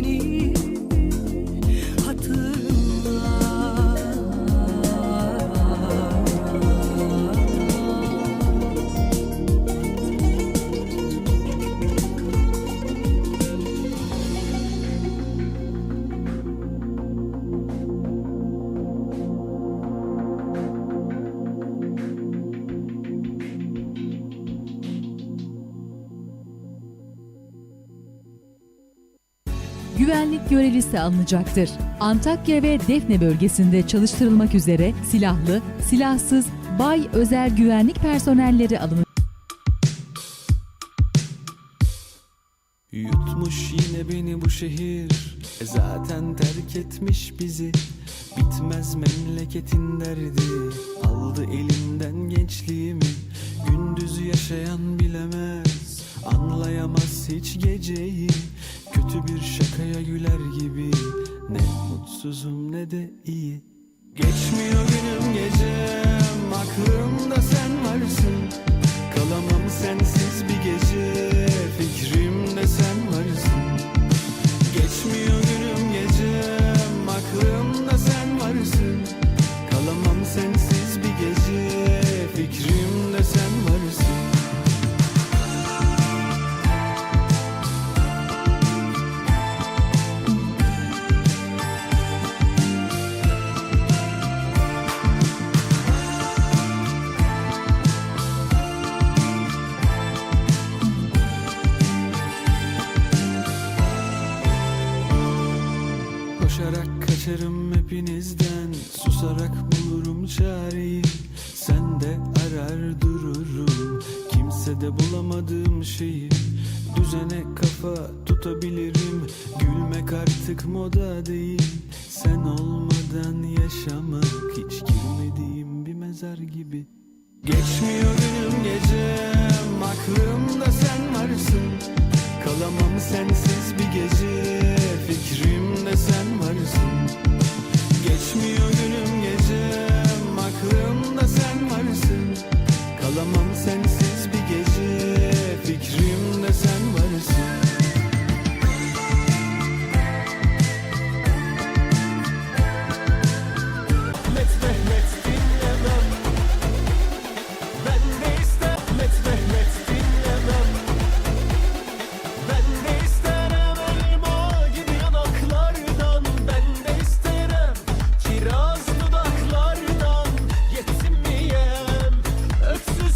many güvenlik görevlisi alınacaktır. Antakya ve Defne bölgesinde çalıştırılmak üzere silahlı, silahsız, bay özel güvenlik personelleri alınacak. Yutmuş yine beni bu şehir. E Zaten terk etmiş bizi. Bitmez memleketin derdi. Aldı elimden gençliğimi. Gündüzü yaşayan bilemez. Anlayamaz hiç geceyi Kötü bir şakaya güler gibi. Ne mutsuzum ne de iyi. Geçmiyor günüm gecem Aklımda sen varsın Koşarak kaçarım hepinizden. Susarak bulurum çareyi. Sen de arar dururum. Kimsede bulamadığım şeyi. Düzene kafa tutabilirim. Gülmek artık moda değil. Sen olmadan yaşamak Hiç girmediğim bir mezar gibi. Geçmiyor günüm gece Ağlamam sensiz